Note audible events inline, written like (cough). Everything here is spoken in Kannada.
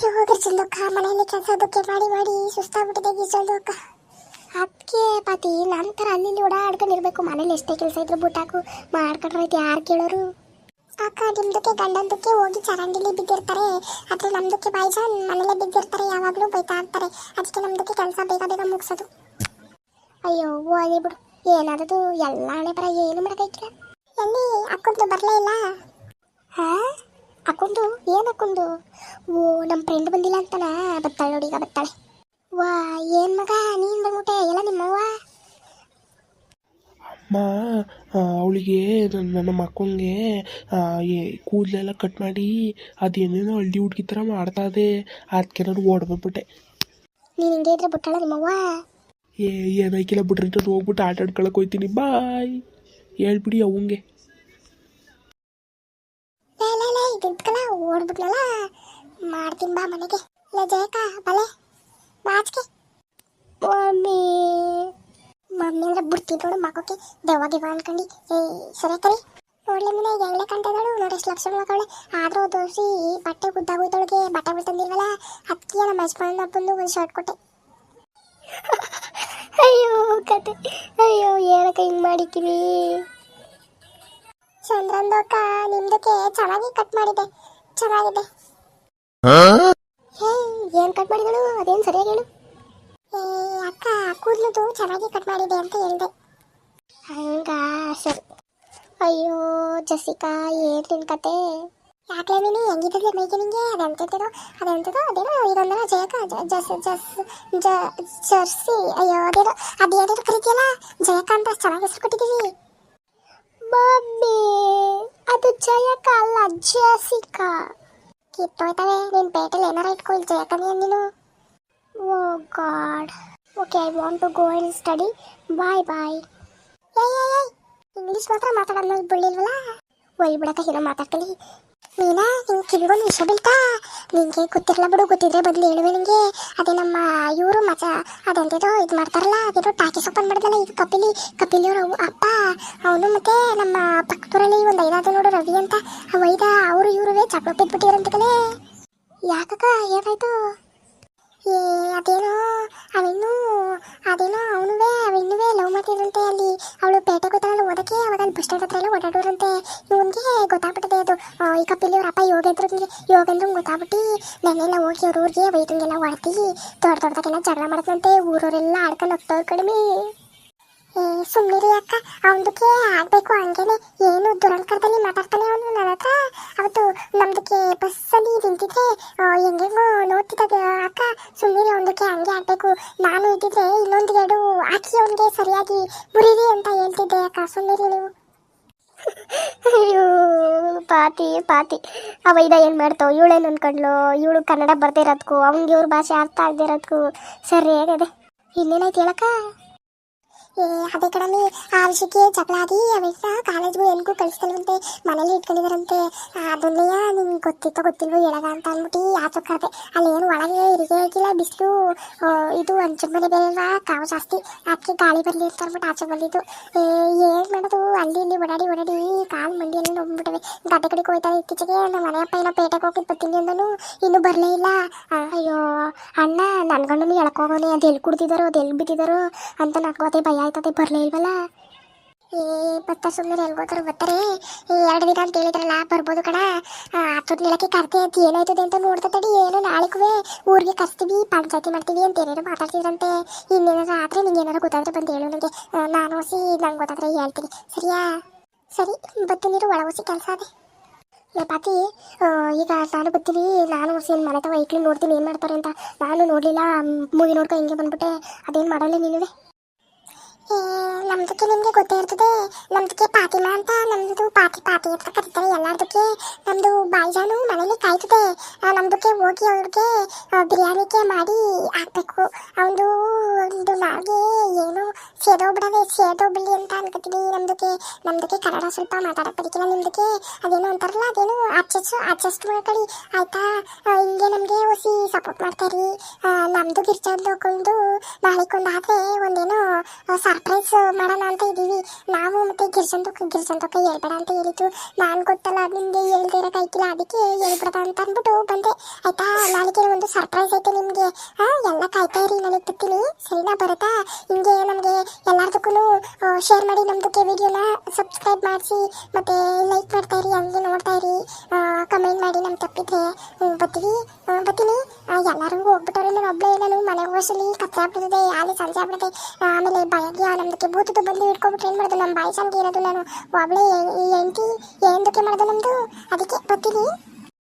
ಅಯ್ಯೋ ಚಂದೋಕ. ಮನೆಯಲ್ಲಿ ಕೆಲಸ ಅದಕ್ಕೆ ಮಾಡಿ ಮಾಡಿ, ಸುಸ್ತಾಗ್ಬಿಟ್ಟಿದೆ ಗಿರ್ಜಲ್ದಕ್ಕ ಅದಕ್ಕೆ ಪಾತಿ ನಂತರ ಅಲ್ಲಿ ಇಲ್ಲಿ ಓಡಾಡ್ಕೊಂಡಿರ್ಬೇಕು ಮನೇಲಿ ಎಷ್ಟೇ ಕೆಲಸ ಇದ್ರು ಬುಟ್ಟಾಕು ಮಾಡ್ಕೊಂಡ್ರೆ ಯಾರು ಕೇಳೋರು? ಅಕ್ಕ ನಿಮ್ದಕ್ಕೆ ಗಂಡಂದಕ್ಕೆ ಹೋಗಿ ಚರಂಡಿಲಿ ಬಿದ್ದಿರ್ತಾರೆ. ಆದರೆ ನಮ್ದಕ್ಕೆ ಬಾಯ್ಜಾನ್ ಮನೇಲೆ ಬಿದ್ದಿರ್ತಾರೆ, ಯಾವಾಗಲೂ ಬೈತಾ ಇರ್ತಾರೆ. ಅದಕ್ಕೆ ನಮ್ದಕ್ಕೆ ಕೆಲಸ ಬೇಗ ಬೇಗ ಮುಗಿಸೋದು. ಅಯ್ಯೋ ಹೋಗಿ ಬಿಡು. ಏನಾದದು ಎಲ್ಲ ಹಣೆ ಬರ ಏನು ಮಾಡೋಕ್ಕಾಗಿಲ್ಲ ಎಲ್ಲಿ, ಅಕ್ಕಂದು ಬರಲೇ ಇಲ್ಲ? ಹಾ? ಅಕ್ಕೊಂದು ಏನು ಹಾಕೊಂಡು ಓ ನಮ್ಮ ಫ್ರೆಂಡ್ ಬಂದಿಲ್ಲ ಅಂತನ. ಬತ್ತಾಳೆ ನೋಡಿ ಈಗ ಬರ್ತಾಳೆ ವಾ ಏನ್ ಮಗ? ನೀನು ಬಂದ್ಬಿಟ್ಟೆ. ಎಲ್ಲ ನಿಮ್ಮವ್ವ? ಅಮ್ಮ ಅವಳಿಗೆ ನನ್ನ ಮಕ್ಕಂಗೆ ಕೂದಲೆಲ್ಲ ಕಟ್ ಮಾಡಿ ಅದೇನೇನೋ ಹಳ್ಳಿ ಹುಡುಗಿ ಥರ ಮಾಡ್ತಾ ಇದೆ. ಅದಕ್ಕೆ ನಾನು ಓಡ್ಬಿಟ್ಬಿಟ್ಟೆ ನೀನು ಹಿಂಗೆ ಇದ್ರೆ ಬಿಟ್ಟಾಳ ನಿಮ್ಮವ್ವ? ಏ ಏನಾಯ್ಕಿಲ್ಲ ಬಿಡ್ರಿ ನಾನು ಹೋಗ್ಬಿಟ್ಟು ಆಟ ಆಡ್ಕೊಳಕ್ಕೆ ಹೋಯ್ತೀನಿ. ಬಾಯ್. ಹೇಳ್ಬಿಡಿ ಅವಂಗೆ. ಲೇ ಲೇ ಇದ್ಕಲ್ಲ ಓಡ್ಬಿಟ್ಲಲ್ಲ. ಮಾಡ್ತೀನಿ ಬಾ ಮನೆಗೆ. ಇಲ್ಲ ಜಯಕ ಬಲೆ. ಬಾಚ್ಕೆ ಮಮ್ಮಿ ಮಮ್ಮಿ ಅಂದ್ರೆ ಬಿಡ್ತೀನಿ ನೋಡು ಮಗಕ್ಕೆ ದೆವ್ವ ಗಿವ ಅನ್ಕೊಂಡು. ಏ, ಸರಿ ಕರಿ ನೋಡ್ಲಿ ಮನೆ ಎಳ್ಳೆ ಕಂಟಿದ್ದಾಳು ನೋಡಿ, ಎಷ್ಟು ಲಕ್ಷಣ ಮಕ್ಕಳೆ ಆದ್ರೂ ದೋಸಿ ಬಟ್ಟೆ ಗುದ್ದಾಗೋಯ್ತೊಳಗೆ ಬಟ್ಟೆ ಬಿಡ್ತಂದಿಲ್ವಲ್ಲ ಅದಕ್ಕೆ ನಮ್ಮ ಯಜಮಾನ ಬಂದು ಒಂದು ಶರ್ಟ್ ಕೊಟ್ಟೆ. (laughs) ಅಯ್ಯೋ, ಕತೆ. ಅಯ್ಯೋ, ಏನಕ್ಕೆ ಹಿಂಗೆ ಮಾಡಿದ್ದೀವಿ ಚಂದ್ರಂದೋಕ ನಿಮ್ದಕ್ಕೆ ಚೆನ್ನಾಗಿ ಕಟ್ ಮಾಡಿದೆ. ಚೆನ್ನಾಗಿದೆ. ಹೇ? ಏನ್ ಕಟ್ ಮಾಡಿದಳು? ಅದೇನ್ ಸರಿಯಾಗಿ ಹೇಳು. ಏ ಅಕ್ಕ ಕೂದಲದು ಚೆನ್ನಾಗಿ ಕಟ್ ಮಾಡಿದೆ ಅಂತ ಹೇಳ್ದೆ. ಹಂಗ ಸರಿ. ಅಯ್ಯೋ ಜಸಿಕಾ ಏನ್ ನಿನ್ ಕತೆ? ಯಾಕೆ ನೀನು ಹೆಂಗಿದ್ದೆ ಮೈಗೆ ನಿಂಗೆ? ಅದಂತಿದ್ದೋ ಅದಂತಿದ್ದೋ ಅದೇನೋ ಇದೊಂದರ ಜಯಕ ಜಸ್ ಜಸ್ ಜ ಜರ್ಸಿ ಅಯ್ಯೋ ಅದೇನೋ ಅದೇನೇನೋ ಕರಿತೀಯಲ್ಲ? ಜಯಕ ಅಂತ ಚೆನ್ನಾಗಿ ಹೆಸರು ಕೊಟ್ಟಿದ್ದೀವಿ ಮಮ್ಮಿ ಅದು ಜಯಕ ಅಲ್ಲ ಜಸಿಕಾ ಕಿತ್ತೋಯ್ತವೆ, ನಿನ್ ಪೇಟೆಲ್ ಏನಾರ ಇಟ್ಕೊಳ್ಳಿ ಜಯಕನೇ ನೀನು? ಓ god. Okay, I want to go and study. Bye bye. English ಮಾತ್ರ ಮಾತಾಡೋದು ಬಿಡ್ಲಿಲ್ವಲ್ಲ ಒಯ್ ಬಿಡಕ ಏನೋ ಮಾತಾಡ್ತೀನಿ. ನೀನಾ ನಿಂಗೆ ಕಿವಿಗೊಂದು ವಿಷಯ ಬೀಳ್ತಾ? ನಿಂಗೆ ಗೊತ್ತಿರಲ್ಲ ಬಿಡು, ಗೊತ್ತಿದ್ರೆ ಬದಲು ಹೇಳುವೆ ನಿಂಗೆ. ಅದೇ ನಮ್ಮ ಇವರು ಮಜ ಅದೆಂತದೋ ಇದು ಮಾಡ್ತಾರಲ್ಲ, ಅದೇನೋ ಟಾಕಿ ಓಪನ್ ಮಾಡಿದಲ್ಲ, ಇದು ಕಪಿಲಿ ಕಪಿಲಿ ಅವರು ಅಪ್ಪ, ಅವನು ಮತ್ತೆ ನಮ್ಮ ಪಕ್ಕದೂರಲ್ಲಿ ಒಂದು ಐದಾದ ನೋಡು, ರವಿ ಅಂತ ಆ ವೈದ ಅವರು ಇವರುವೆ ಚಪ್ಪ ಬಿದ್ಬಿಟ್ಟಿರಂತ ಕಲೆ ಯಾಕಕ್ಕ, ಏನಾಯ್ತು? ಏ, ಅದೇನೋ, ಅವಿನ್ನೂ, ಅದೇನೋ ಅವನುವೇ, ಅವಿನ್ನುವೇ ಲವ್ ಮಾಡ್ತಿದ್ರಂತೆ ಅಲ್ಲಿ. ಅವಳು ಪೇಟೆ ಗೊತ್ತಾಗಲ್ಲ, ಓದಕ್ಕೆ, ಅವಾಗ ಅಲ್ಲಿ ಬಸ್ ಸ್ಟ್ಯಾಂಡ್ ಹತ್ರ ಎಲ್ಲ ಓಡಾಡೋರಂತೆ ಇವನಿಗೆ ಗೊತ್ತಾಗ್ಬಿಟ್ಟಿದೆ ಅದು ಈ ಕಪಿಲಿ ಯೋಗೇಂದ್ರಂಗೆ ಯೋಗೇಂದ್ರಂಗೆ ಗೊತ್ತಾಗ್ಬಿಟ್ಟು ನೆನ್ನೆಲ್ಲ ಹೋಗಿ ಅವ್ರ ಊರಿಗೆ ವೈದ್ಯಂಗೆಲ್ಲ ಹೊಡ್ತಿ ದೊಡ್ಡ ದೊಡ್ಡದಾಗೆಲ್ಲ ಜಗಳ ಮಾಡ್ತಂತೆ ಊರವರೆಲ್ಲ ಆಡ್ಕೊಂಡು ಹೋಗ್ತವ್ರು ಕಡಿಮೆ. ಏ ಸುಮ್ಮನಿರಿ ಅಕ್ಕ, ಅವನದಕ್ಕೆ ಆಗಬೇಕು ಹಂಗೇನೆ. ಏನು ದುರಂಕಾರದಲ್ಲಿ ಮಾತಾಡ್ತಾನೆ ಅವನು ನನ್ನ ಹತ್ರ. ಅವತ್ತು ನಮ್ದಕ್ಕೆ ಬಸ್ಸಲ್ಲಿ ನಿಂತಿದ್ರೆ ಹೆಂಗೆಂಗೋ ನೋಡ್ತಿದ್ದ ಅಕ್ಕ ಸುಮ್ಮನಿರಿ ಅವನದಕ್ಕೆ ಹಂಗೆ ಆಗಬೇಕು. ನಾನು ಇದ್ದಿದ್ರೆ ಇನ್ನೊಂದು ಎರಡು ಹಾಕಿ ಅವನಿಗೆ ಸರಿಯಾಗಿ ಬುರಿರಿ ಅಂತ ಹೇಳ್ತಿದ್ದೆ ಅಕ್ಕ. ಸುಮ್ಮನಿರಿ ನೀವು. ಅಯ್ಯೋ, ಪಾತಿ ಪಾತಿ. ಆ ವೈದ ಏನು ಮಾಡ್ತಾವ? ಇವಳೇನು ಅನ್ಕೊಂಡ್ಲು ಇವಳು ಕನ್ನಡ ಬರ್ದೇ ಇರೋದಕ್ಕೂ ಅವ್ನಿಗೆ ಇವ್ರ ಭಾಷೆ ಅರ್ಥ ಆಗದಿರೋದ್ಕು ಸರಿ ಹೇಗದೆ ಇನ್ನೇನಾಯ್ತು ಹೇಳಕ್ಕ? ಅದೇ ಕಡಮಿ ಆ ವಿಷಯಕ್ಕೆ ಜಗಳ ಆದಿ ಅವೆಲ್ಲ ಕಾಲೇಜ್ಗೂ ಎಲ್ಗೂ ಕಳಿಸ್ತಲ್ವಂತೆ ಮನೇಲಿ ಇಟ್ಕೊಂಡಿದಾರಂತೆ. ಅದನ್ನೆಯ ನಿಂಗೆ ಗೊತ್ತಿತ್ತೋ ಗೊತ್ತಿಲ್ವೋ ಹೇಳದ ಅಂತ ಅಂದ್ಬಿಟ್ಟು ಆಚೆ ಕರೆದೆ ಅಲ್ಲಿ ಏನು ಒಳಗೆ ಇರಿಗೆ ಆಗಿಲ್ಲ ಬಿಸಿಲು ಇದು ಅಂಚದ ಮನೆ ಬೇರೆಲ್ವಾ ಕಾವು ಜಾಸ್ತಿ. ಅದಕ್ಕೆ ಗಾಳಿ ಬರಲಿ ಅಂತ ಅಂದ್ಬಿಟ್ಟು ಆಚೆ ಬಂದಿದ್ದು. ಏನು ಮಾಡೋದು? ಅಲ್ಲಿ ಇಲ್ಲಿ ಓಡಾಡಿ ಓಡಾಡಿ ಕಾಲು ಮಂಡಿಯಲ್ಲಿ ನೋಡ್ಬಿಟ್ಟವೆ. ಗಡ್ಡೆ ಕಡೆಗೆ ಹೋಯ್ತಾರೆ ಇತ್ತೀಚೆಗೆ, ನಮ್ಮ ಮನೆ ಏನೋ ಪೇಟೆಗೆ ಹೋಗಿ ಬರ್ತೀನಿ ಅಂದನು. ಇನ್ನೂ ಬರಲೇ ಇಲ್ಲ. ಅಯ್ಯೋ ಅಣ್ಣ ನನ್ನ ಗಂಡನು ಎಳ್ಕೋಗೋನೆ ಅದು ಎಲ್ಲಿ ಕುಡ್ತಿದಾರೋ ಅದು ಎಲ್ಲಿ ಬಿದ್ದಿದ್ದಾರೋ ಅಂತ ನಕ್ಕೋತೆ ಭಯ ಆಯ್ತದೆ, ಬರಲೇ ಇಲ್ವಲ್ಲ? ಏ ಬತ್ತ ಸುಮ್ಮನೆ ಎಲ್ಗೋದ್ರು ಬರ್ತಾರೆ ಈ ಎರಡು ದಿನ ಅಂತ ಹೇಳಿದ್ರಲ್ಲ, ಬರ್ಬೋದು ಕಣ. ಹತ್ತದ ನೆಲಕ್ಕೆ ಕರ್ತೆ ಅಂತ ಏನಾಯ್ತದೆ ಅಂತ ನೋಡ್ತಾ ತಡಿ, ಏನೋ ಊರಿಗೆ ಕರ್ಸ್ತೀವಿ, ಪಂಚಾಯತಿ ಮಾಡ್ತೀವಿ ಅಂತ ಏನೇನೋ ಮಾತಾಡ್ತಿದ್ರಂತೆ. ಇನ್ನೇನಾದ್ರು ರಾತ್ರಿ ನಿಂಗೆ ಏನಾದ್ರು ಗೊತ್ತಾದ್ರೆ ಬಂದು ಹೇಳು ನನಗೆ ನಾನು ಹೊಸಿ ನಂಗೆ ಗೊತ್ತಾದ್ರೆ ಹೇಳ್ತೀನಿ. ಸರಿಯಾ? ಸರಿ, ಬತ್ತು ನೀರು ಒಳ ಹೊಸಿ ಕೆಲಸ ಅದೇ ಏ ಪಾತಿ ಈಗ ನಾನು ಬರ್ತೀನಿ, ನಾನು ಏನು ಮನೆ ತವ ನೋಡ್ತೀನಿ ಏನು ಮಾಡ್ತಾರೆ ಅಂತ. ನಾನು ನೋಡಲಿಲ್ಲ, ಮೂವಿ ನೋಡ್ಕೊ ಹಿಂಗೆ ಬಂದ್ಬಿಟ್ಟೆ. ಅದೇನು ಮಾಡಲ್ಲ ನೀನುವೆ? ನಮ್ದಕ್ಕೆ ನಿಮಗೆ ಗೊತ್ತೇ ಇರ್ತದೆ. ನಮ್ದಕ್ಕೆ ಪಾತಿಮ ಅಂತ ನಮ್ದು ಪಾತಿ ಪಾತಿ ಅಂತ ಕರೀತಾರೆ ಎಲ್ಲಾರ್ದಕ್ಕೆ. ನಮ್ದು ಬಾಯಿಜಾನು ಮನೇಲಿ ಕಾಯ್ತದೆ. ನಮ್ದಕ್ಕೆ ಹೋಗಿ ಅವ್ರಿಗೆ ಬಿರಿಯಾನಿಗೆ ಮಾಡಿ ಹಾಕ್ಬೇಕು. ಅವನು ಒಂದು ನಾಗೆ ಏನು ಸೇದೋಗ್ಬಿಡವೆ ಸೇದೋಗ್ಬಿಡಿ ಅಂತ ಅನ್ಕೋತೀವಿ ನಮ್ದಕ್ಕೆ ನಮ್ದಕ್ಕೆ ಕನ್ನಡ ಸ್ವಲ್ಪ ಮಾತಾಡಕ್ಕೆ ಬರೀಕಿಲ್ಲ ನಿಮ್ದಕ್ಕೆ? ಅದೇನೋ ಅಂತಾರಲ್ಲ, ಅದೇನು ಅಡ್ಜಸ್ಟ್ ಅಡ್ಜಸ್ಟ್ ಮಾಡ್ಕೊಳ್ಳಿ. ಆಯ್ತಾ? ಹಿಂಗೆ ನಮಗೆ ಹೊಸಿ ಸಪೋರ್ಟ್ ಮಾಡ್ತಾರೆ ನಮ್ದು ಗಿರ್ಜಾದ್ದು ಹಾಕೊಂಡು ನಾಳೆಗೊಂದು ಆದ್ರೆ ಒಂದೇನೋ ಸರ್ಪ್ರೈಸ್ ಮಾಡೋಣ ಅಂತ ಇದೀವಿ ನಾವು ಮತ್ತೆ ಗಿರ್ಜಂದು ಗಿರ್ಜಂದು ಕೈ ಹೇಳ್ಬೇಡ ಅಂತ ಹೇಳಿತ್ತು ನಾನು ಗೊತ್ತಲ್ಲ, ನಿಮ್ಗೆ ಹೇಳ್ದೇ ಇರೋ ಕೈಕಿಲ್ಲ, ಅದಕ್ಕೆ ಹೇಳ್ಬಿಡ ಅಂತ ಅಂದ್ಬಿಟ್ಟು ಬಂದೆ. ಆಯ್ತಾ, ನಾಳೆಗೆ ಒಂದು ಸರ್ಪ್ರೈಸ್ ಐತೆ ನಿಮ್ಗೆ. ಎಲ್ಲ ಕಾಯ್ತಾ ಇರಿ, ನನಗೆ ಇಟ್ಟಿರ್ತೀನಿ ಸರಿನಾ ಬರುತ್ತಾ ಹಿಂಗೆ ನಮಗೆ ಎಲ್ಲಾರ್ದಕ್ಕೂ ಶೇರ್ ಮಾಡಿ ನಮ್ದಕ್ಕೆ ವಿಡಿಯೋನ ಸಬ್ಸ್ಕ್ರೈಬ್ ಮಾಡಿಸಿ ಮತ್ತೆ ಲೈಕ್ ಮಾಡ್ತಾ ಇರಿ ಹಂಗೆ ನೋಡ್ತಾ ಇರಿ. ಕಮೆಂಟ್ ಮಾಡಿ ನಮ್ಮ ತಪ್ಪಿದ್ರೆ ಬತ್ತೀವಿ ಬತ್ತೀನಿ ಎಲ್ಲರಿಗೂ ಬರ್ತೀನಿ. ಆ, ಎಲ್ಲರೂ ಹೋಗ್ಬಿಟ್ಟವ್ರೆ ನಾನು ಒಬ್ಬಳೇ ನಾನು ಮನೆ ಹೋಸಲಿ ಕತ್ತೆ ಆಗ್ಬಿಟ್ಟಿದೆ ಅಲ್ಲಿ ಸಂಜೆ ಆಗ್ಬಿಡುತ್ತೆ ಆಮೇಲೆ ಬಾಯಿಗೆ ನಮ್ದಕ್ಕೆ ಭೂತದ್ದು ಬಂದು ಹಿಡ್ಕೊಬಿಟ್ರೆ ಏನು ಮಾಡೋದು? ನಮ್ಮ ಬಾಯಿ ಸಂಗೆ ಇರೋದು ನಾನು ಒಬ್ಬಳೇ ಹೆಂಡತಿ ಏನದಕ್ಕೆ ಮಾಡೋದು ನಮ್ಮದು ಅದಕ್ಕೆ ಬರ್ತೀನಿ.